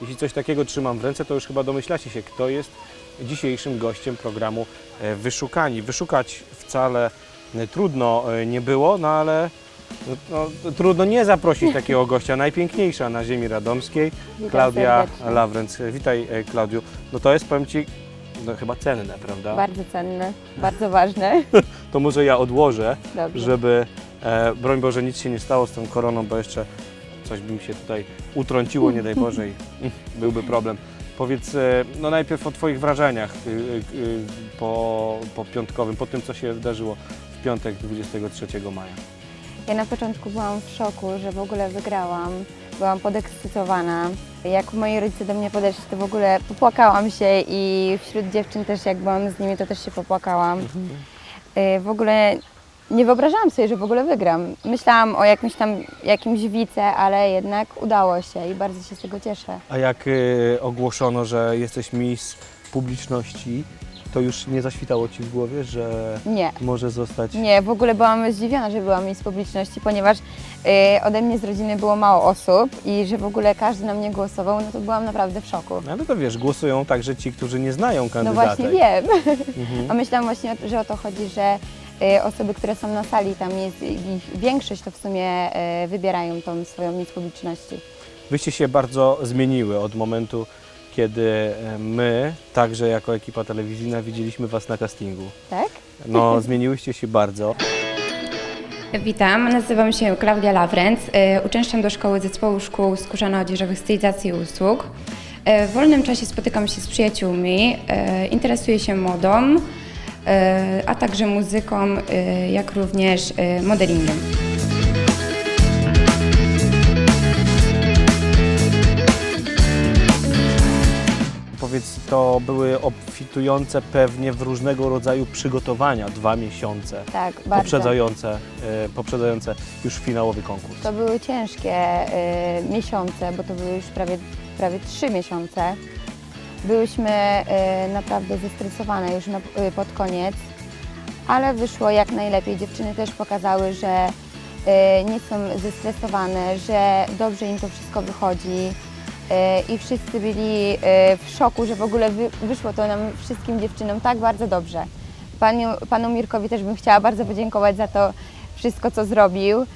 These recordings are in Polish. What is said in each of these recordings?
Jeśli coś takiego trzymam w ręce, to już chyba domyślacie się, kto jest dzisiejszym gościem programu e, Wyszukani. Wyszukać wcale e, trudno e, nie było, no ale no, no, trudno nie zaprosić takiego gościa. Najpiękniejsza na ziemi radomskiej, Klaudia. Lawrenc. Witaj Klaudiu. No to jest, powiem Ci, no, chyba cenne, prawda? Bardzo cenne, bardzo ważne. To może ja odłożę, Dobrze. żeby, e, broń Boże, nic się nie stało z tą koroną, bo jeszcze coś by mi się tutaj utrąciło, nie daj Boże, i byłby problem. Powiedz e, no najpierw o Twoich wrażeniach y, y, po, po piątkowym, po tym, co się wydarzyło w piątek 23 maja. Ja na początku byłam w szoku, że w ogóle wygrałam. Byłam podekscytowana. Jak moi rodzice do mnie podeszli, to w ogóle popłakałam się i wśród dziewczyn też, jak byłam z nimi, to też się popłakałam. Y, W ogóle nie wyobrażałam sobie, że w ogóle wygram. Myślałam o jakimś tam, jakimś wice, ale jednak udało się i bardzo się z tego cieszę. A jak y, ogłoszono, że jesteś miss publiczności, to już nie zaświtało Ci w głowie, że Nie. może zostać... Nie, w ogóle byłam zdziwiona, że byłam z publiczności, ponieważ y, ode mnie z rodziny było mało osób i że w ogóle każdy na mnie głosował, no to byłam naprawdę w szoku. No ale to wiesz, głosują także ci, którzy nie znają No kandydata. właśnie wiem. Mhm. A myślałam właśnie, że o to chodzi, że y, osoby, które są na sali, tam jest ich większość, to w sumie y, wybierają tą swoją nic publiczności. Wyście się bardzo zmieniły od momentu, kiedy e, my, także jako ekipa telewizyjna, widzieliśmy Was na castingu. Tak? No, zmieniłyście się bardzo. Witam, nazywam się Klaudia Lawrenc. e, Uczęszczam do Szkoły Zespołu Szkół Skórzano-Odzieżowych Stylizacji i Usług. E, W wolnym czasie spotykam się z przyjaciółmi, interesuję się modą, a także muzyką, jak również modelingiem. Powiedz, to były obfitujące pewnie w różnego rodzaju przygotowania, dwa miesiące, Tak, bardzo. poprzedzające, e, poprzedzające już finałowy konkurs. To były ciężkie y, miesiące, bo to były już prawie, prawie trzy miesiące. Byłyśmy y, naprawdę zestresowane już na, y, pod koniec, ale wyszło jak najlepiej. Dziewczyny też pokazały, że y, nie są zestresowane, że dobrze im to wszystko wychodzi. Y, I wszyscy byli y, w szoku, że w ogóle wy, wyszło to nam wszystkim dziewczynom tak bardzo dobrze. Panu, Mirkowi też bym chciała bardzo podziękować za to wszystko, co zrobił.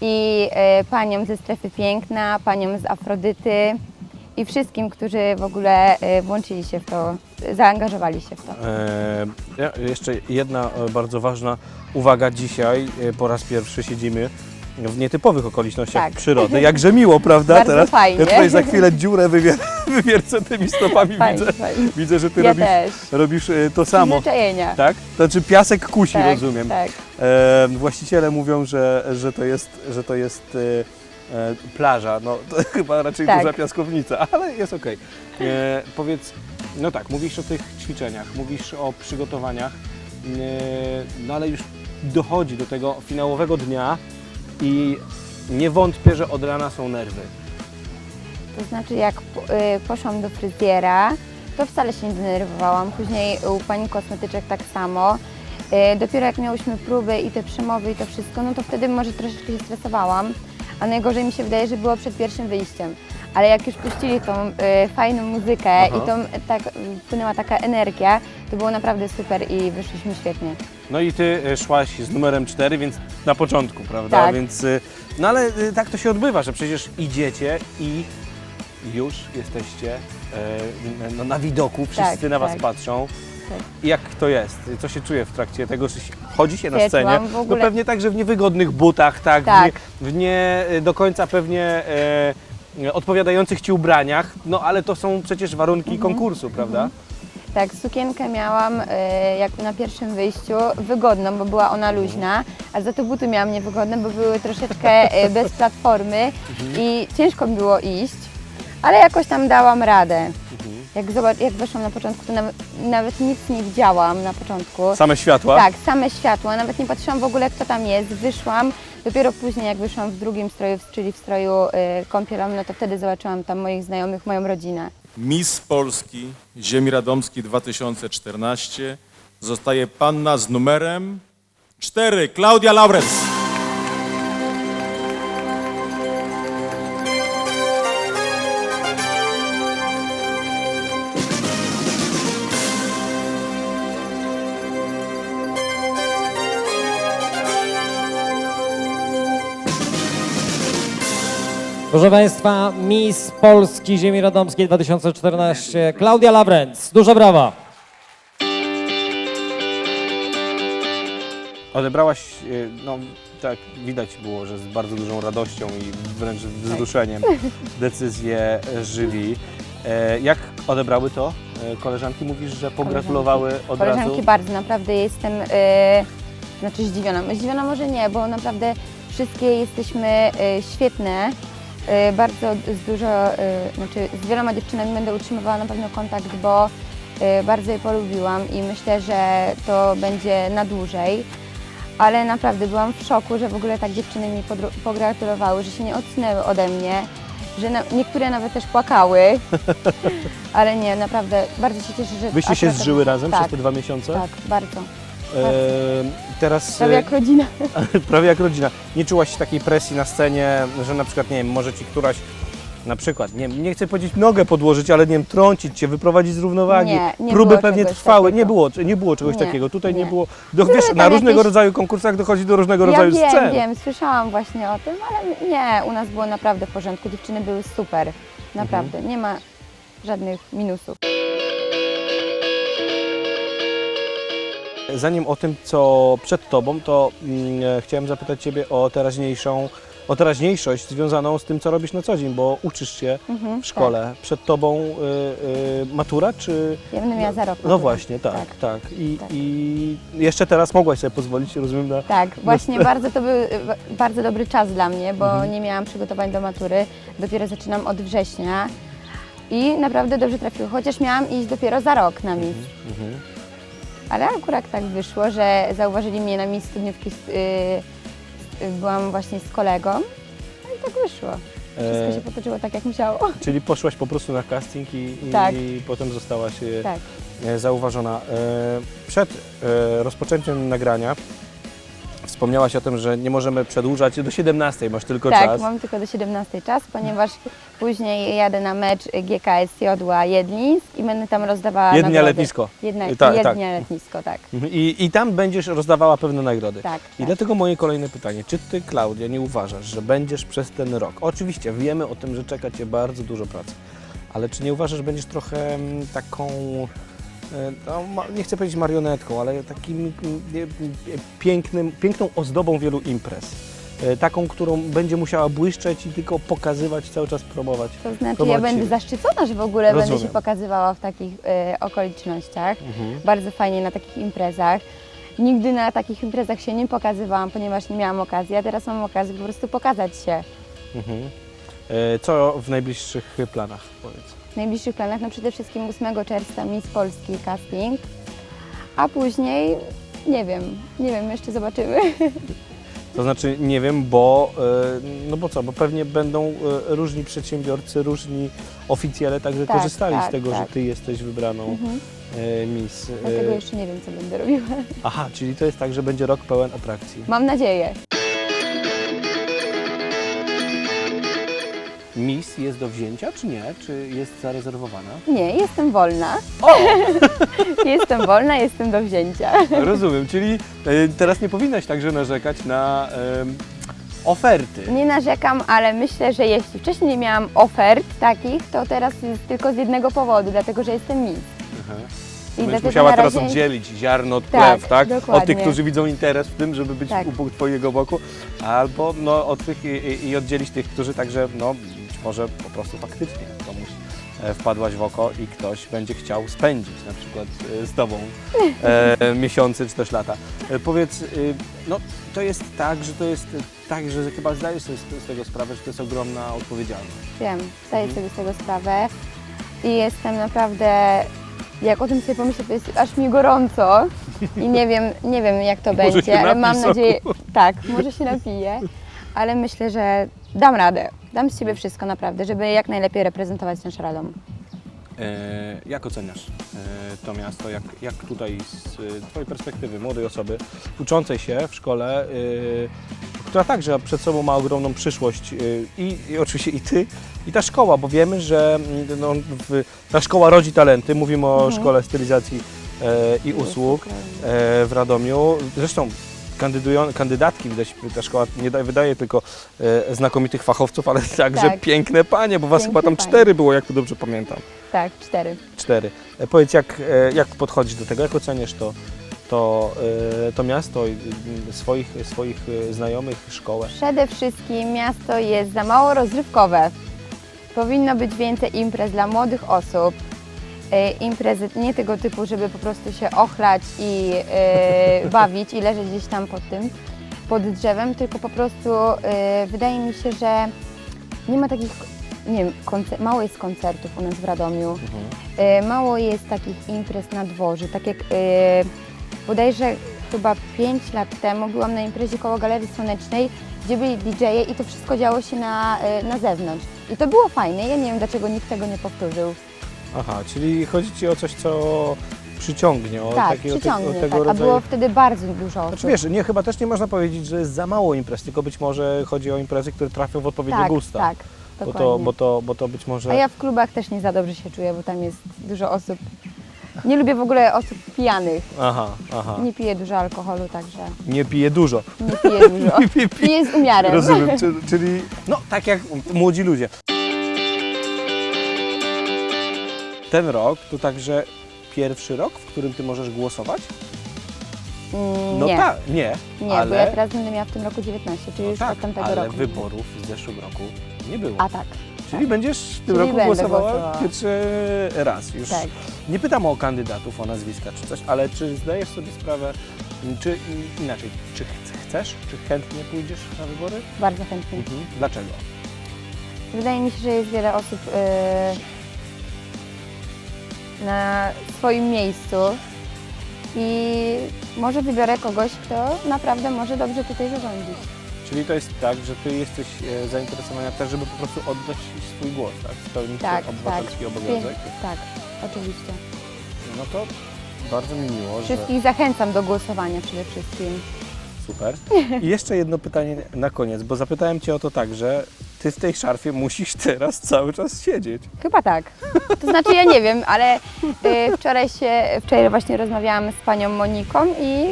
I e, paniom ze Strefy Piękna, paniom z Afrodyty i wszystkim, którzy w ogóle e, włączyli się w to, zaangażowali się w to. E, ja- jeszcze jedna e, bardzo ważna uwaga dzisiaj. E, po raz pierwszy siedzimy w nietypowych okolicznościach Tak. przyrody. Jakże miło, prawda? Bardzo Teraz fajnie. ja tutaj za chwilę dziurę wywier wywiercę tymi stopami. Fajnie, widzę, fajnie. widzę, że ty Ja robisz, też. robisz e, to samo. Przyzwyczajenia. Tak? To znaczy piasek kusi, tak, rozumiem. Tak. E, właściciele mówią, że, że to jest, że to jest e, e, plaża. No to chyba raczej Tak. duża piaskownica, ale jest okej. E, Powiedz, no tak, mówisz o tych ćwiczeniach, mówisz o przygotowaniach, e, no ale już dochodzi do tego finałowego dnia i nie wątpię, że od rana są nerwy. To znaczy jak y, poszłam do fryzjera, to wcale się nie denerwowałam. Później u pani kosmetyczek tak samo. Y, Dopiero jak miałyśmy próby i te przemowy i to wszystko, no to wtedy może troszeczkę się stresowałam. A najgorzej mi się wydaje, że było przed pierwszym wyjściem. Ale jak już puścili tą y, fajną muzykę Aha. i tą, tak, wpłynęła taka energia, to było naprawdę super i wyszliśmy świetnie. No i ty e, szłaś z numerem 4, więc na początku, prawda? Tak. Więc, e, no ale e, tak to się odbywa, że przecież idziecie i już jesteście no, na widoku, wszyscy Tak, na was tak. patrzą. Tak. Jak to jest? Co się czuje w trakcie tego, że chodzi się na scenie? No pewnie tak, że w niewygodnych butach, tak, Tak. W, nie, w nie do końca pewnie e, odpowiadających ci ubraniach, no ale to są przecież warunki Mhm. konkursu, prawda? Tak, sukienkę miałam e, jak na pierwszym wyjściu wygodną, bo była ona luźna, a za to buty miałam niewygodne, bo były troszeczkę e, bez platformy i ciężko mi było iść, ale jakoś tam dałam radę. Jak, zobacz, jak weszłam na początku, to nawet, nawet nic nie widziałam na początku. Same światła? Tak, same światła, nawet nie patrzyłam w ogóle kto tam jest, wyszłam. Dopiero później jak wyszłam w drugim stroju, czyli w stroju y, kąpielowym, no to wtedy zobaczyłam tam moich znajomych, moją rodzinę. Miss Polski Ziemi Radomskiej 2014 zostaje panna z numerem 4, Klaudia Laurens. Proszę Państwa, Miss Polski Ziemi Radomskiej 2014, Klaudia Lawrenc. Duże brawa. Odebrałaś, e, no tak widać było, że z bardzo dużą radością i wręcz wzruszeniem decyzję jury. E, Jak odebrały to e, koleżanki? Mówisz, że pogratulowały od Koleżanki razu? bardzo, naprawdę jestem, znaczy zdziwiona. Zdziwiona może nie, bo naprawdę wszystkie jesteśmy świetne. E, bardzo z dużo, e, znaczy z wieloma dziewczynami będę utrzymywała na pewno kontakt, bo e, bardzo je polubiłam i myślę, że to będzie na dłużej. Ale naprawdę byłam w szoku, że w ogóle tak dziewczyny mi pogratulowały, że się nie odsunęły ode mnie, że na, niektóre nawet też płakały. Ale nie, naprawdę bardzo się cieszę, że Wyście się zżyły razem tak, przez te dwa miesiące? Tak, bardzo. E, teraz Prawie e, jak rodzina. prawie jak rodzina. Nie czułaś takiej presji na scenie, że na przykład, nie wiem, może ci któraś, na przykład, nie, nie chcę powiedzieć nogę podłożyć, ale nie wiem, trącić cię, wyprowadzić z równowagi. Nie, nie Próby pewnie trwały, takiego. nie było, nie było czegoś Nie, takiego. Tutaj nie, nie. było. Do, wiesz, na różnego jakieś- rodzaju konkursach dochodzi do różnego Ja rodzaju wiem, scen. wiem, słyszałam właśnie o tym, ale nie, u nas było naprawdę w porządku. Dziewczyny były super, naprawdę. Mhm. Nie ma żadnych minusów. Zanim o tym, co przed Tobą, to mm, e, chciałem zapytać Ciebie o teraźniejszą, o teraźniejszość związaną z tym, co robisz na co dzień, bo uczysz się Mhm, w szkole. Przed Tobą y, y, matura, czy... Tak. Ja będę miała za rok. No maturę. właśnie, tak, Tak. tak. I, Tak. I jeszcze teraz mogłaś sobie pozwolić, rozumiem, na... Tak, właśnie bardzo to był y, bardzo dobry czas dla mnie, bo Mhm. nie miałam przygotowań do matury. Dopiero zaczynam od września i naprawdę dobrze trafiło, chociaż miałam iść dopiero za rok na mis. Mhm. Ale akurat tak wyszło, że zauważyli mnie na mis studniówki, z- y, y, byłam właśnie z kolegą, no i tak wyszło. Wszystko E, się potoczyło tak, jak musiało. czyli poszłaś po prostu na casting i, i, Tak. i potem zostałaś e, Tak. e, zauważona. E, Przed e, rozpoczęciem nagrania wspomniałaś o tym, że nie możemy przedłużać do 17, masz tylko tak, czas. mam tylko do 17 czas, ponieważ później jadę na mecz GKS Jodła Jedlińsk i będę tam rozdawała Jednia nagrody. letnisko. Jedna, tak, Jednia letnisko, tak. Mhm. I, I tam będziesz rozdawała pewne nagrody. Tak, I tak. dlatego moje kolejne pytanie. Czy Ty, Klaudia, nie uważasz, że będziesz przez ten rok? Oczywiście wiemy o tym, że czeka Cię bardzo dużo pracy, ale czy nie uważasz, że będziesz trochę mm, taką, nie chcę powiedzieć marionetką, ale takim mm, pięknym, piękną ozdobą wielu imprez? E, Taką, którą będzie musiała błyszczeć i tylko pokazywać, cały czas promować. To znaczy ja promować będę siebie. zaszczycona, że w ogóle będę Rozumiem. się pokazywała w takich e, okolicznościach. Mhm. Bardzo fajnie na takich imprezach. Nigdy na takich imprezach się nie pokazywałam, ponieważ nie miałam okazji, a teraz mam okazję po prostu pokazać się. Mhm. E, Co w najbliższych planach, powiedz? W najbliższych planach, no przede wszystkim 8 czerwca Miss Polski casting, a później nie wiem, nie wiem, jeszcze zobaczymy. To znaczy nie wiem, bo e, no bo co, bo pewnie będą e, różni przedsiębiorcy, różni oficjele także Tak, korzystali z tak, tego, tak. że ty jesteś wybraną Mhm. e, Miss. Dlatego jeszcze nie wiem, co będę robiła. Aha, czyli to jest tak, że będzie rok pełen atrakcji. Mam nadzieję. Miss jest do wzięcia, czy nie? Czy jest zarezerwowana? Nie, jestem wolna. jestem wolna, jestem do wzięcia. Rozumiem, czyli e, teraz nie powinnaś także narzekać na em, oferty. Nie narzekam, ale myślę, że jeśli wcześniej nie miałam ofert takich, to teraz tylko z jednego powodu, dlatego że jestem Miss. Aha. I Będziesz musiała na teraz razie... oddzielić ziarno od Tak, plew, tak? Od tych, którzy widzą interes w tym, żeby być Tak. u Twojego boku, albo no, od tych i, i, oddzielić tych, którzy także, no może po prostu faktycznie komuś e, wpadłaś w oko i ktoś będzie chciał spędzić na przykład e, z Tobą e, miesiące czy też lata. E, powiedz, e, no to jest tak, że to jest tak, że chyba zdajesz sobie z, z tego sprawę, że to jest ogromna odpowiedzialność. Wiem, zdaję Mhm. sobie z tego sprawę i jestem naprawdę, jak o tym sobie pomyślę, to jest aż mi gorąco i nie wiem, nie wiem jak to będzie, ale mam nadzieję, tak, może się napiję, ale myślę, że dam radę, dam z siebie wszystko naprawdę, żeby jak najlepiej reprezentować nasz Radom. E, jak oceniasz e, to miasto? Jak, jak tutaj z e, Twojej perspektywy, młodej osoby, uczącej się w szkole, e, która także przed sobą ma ogromną przyszłość e, i, i oczywiście i Ty, i ta szkoła, bo wiemy, że mm, no, w, ta szkoła rodzi talenty. Mówimy o szkole stylizacji e, i usług e, w Radomiu. Zresztą kandydatki, widać, ta szkoła nie da, wydaje tylko e, znakomitych fachowców, ale także Tak. piękne panie, bo was Piękne chyba tam panie. cztery było, jak to dobrze pamiętam. Tak, cztery. Cztery. E, powiedz, jak, e, jak podchodzisz do tego, jak oceniasz to, to, e, to miasto, i, y, swoich, swoich e, znajomych, szkołę? Przede wszystkim miasto jest za mało rozrywkowe. Powinno być więcej imprez dla młodych osób. E, Imprezy nie tego typu, żeby po prostu się ochlać i e, bawić i leżeć gdzieś tam pod tym, pod drzewem, tylko po prostu e, wydaje mi się, że nie ma takich, nie wiem, mało jest koncertów u nas w Radomiu. E, Mało jest takich imprez na dworze, tak jak bodajże chyba 5 lat temu byłam na imprezie koło Galerii Słonecznej, gdzie byli DJ-e i to wszystko działo się na, na zewnątrz. I to było fajne, ja nie wiem dlaczego nikt tego nie powtórzył. Aha, czyli chodzi Ci o coś, co przyciągnie, o tak, takiego, przyciągnie, o tego tak, a rodzaju... było wtedy bardzo dużo osób. Znaczy wiesz, nie, chyba też nie można powiedzieć, że jest za mało imprez, tylko być może chodzi o imprezy, które trafią w odpowiednie tak, gusta. tak, bo, to, bo, to, bo to być może... A ja w klubach też nie za dobrze się czuję, bo tam jest dużo osób. Nie lubię w ogóle osób pijanych. Aha, aha. Nie piję dużo alkoholu, także Nie pije dużo. nie piję dużo. Piję z umiarem. Rozumiem, czyli no tak jak młodzi ludzie. Ten rok to także pierwszy rok, w którym ty możesz głosować? Mm, No nie, tak, nie, nie, ale, bo ja teraz będę miała w tym roku 19, czyli no już tak, od tamtego ale roku. wyborów w zeszłym roku nie było. A tak, Czyli będziesz w tym Czyli roku będę głosowała głosowała. pierwszy raz już. tak. Nie pytam o kandydatów, o nazwiska czy coś, ale czy zdajesz sobie sprawę, czy i- inaczej, czy ch- chcesz, czy chętnie pójdziesz na wybory? Bardzo chętnie. Mhm. Dlaczego? Wydaje mi się, że jest wiele osób y, na swoim miejscu i może wybiorę kogoś, kto naprawdę może dobrze tutaj zarządzić. Czyli to jest tak, że ty jesteś e, zainteresowana też, żeby po prostu oddać swój głos, tak? Spełnić Tak, ten obywatelski tak. obowiązek. Tak, oczywiście. No to bardzo mi miło, Wszystkich zachęcam do głosowania przede wszystkim. super. I jeszcze jedno pytanie na koniec, bo zapytałem Cię o to tak, że Ty w tej szarfie musisz teraz cały czas siedzieć. Chyba tak. To znaczy ja nie wiem, ale y, wczoraj się, wczoraj właśnie rozmawiałam z panią Moniką i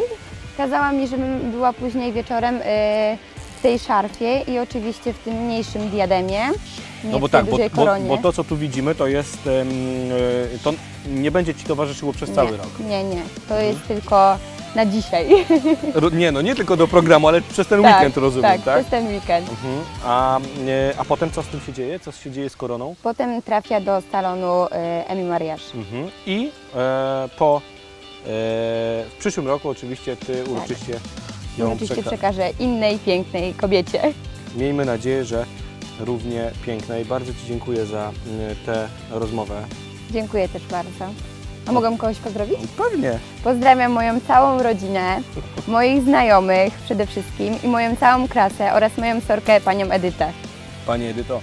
kazała mi, żebym była później wieczorem y, w tej szarfie i oczywiście w tym mniejszym diademie, nie No bo w tej tak, bo, dużej bo, koronie. bo to co tu widzimy to jest, em, e, to nie będzie Ci towarzyszyło przez cały nie, rok. Nie, nie, to jest tylko na dzisiaj. Ro- Nie no, nie tylko do programu, ale przez ten weekend rozumiem, tak? tak? przez ten weekend. Mhm. A, e, a potem co z tym się dzieje? Co się dzieje z koroną? Potem trafia do salonu y, Emi Mariaż. Mhm. I e, po e, w przyszłym roku oczywiście Ty uroczyście ją Oczywiście przeka- przekażę innej pięknej kobiecie. Miejmy nadzieję, że równie pięknej. Bardzo Ci dziękuję za tę rozmowę. Dziękuję też bardzo. A mogę kogoś pozdrowić? Pewnie. Pozdrawiam moją całą rodzinę, moich znajomych przede wszystkim i moją całą klasę oraz moją sorkę, panią Edytę, Pani Edyto.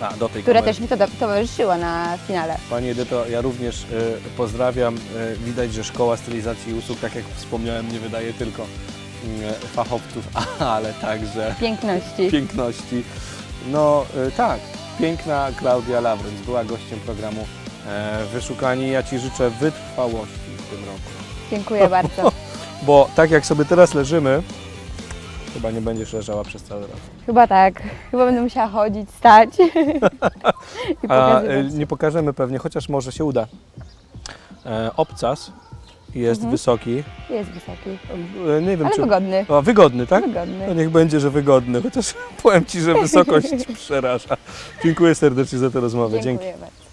A, do tej która kamery. też mi to towarzyszyła na finale. Pani Edyto, ja również e, pozdrawiam. E, widać, że Szkoła Stylizacji i Usług, tak jak wspomniałem, nie wydaje tylko mm, fachowców, ale także Piękności. piękności. No e, tak, piękna Klaudia Lawrence była gościem programu Wyszukani. Ja Ci życzę wytrwałości w tym roku. Dziękuję bardzo. Bo tak jak sobie teraz leżymy, chyba nie będziesz leżała przez cały rok. Chyba tak. Chyba będę musiała chodzić, stać i A e, pokazywać. nie pokażemy pewnie, chociaż może się uda. E, obcas jest wysoki. Jest wysoki, E, nie wiem, Mhm. ale czy... wygodny. A, wygodny, tak? Wygodny. No niech będzie, że wygodny, chociaż powiem Ci, że wysokość przeraża. Dziękuję serdecznie za tę rozmowę. Dzięki. Dziękuję bardzo.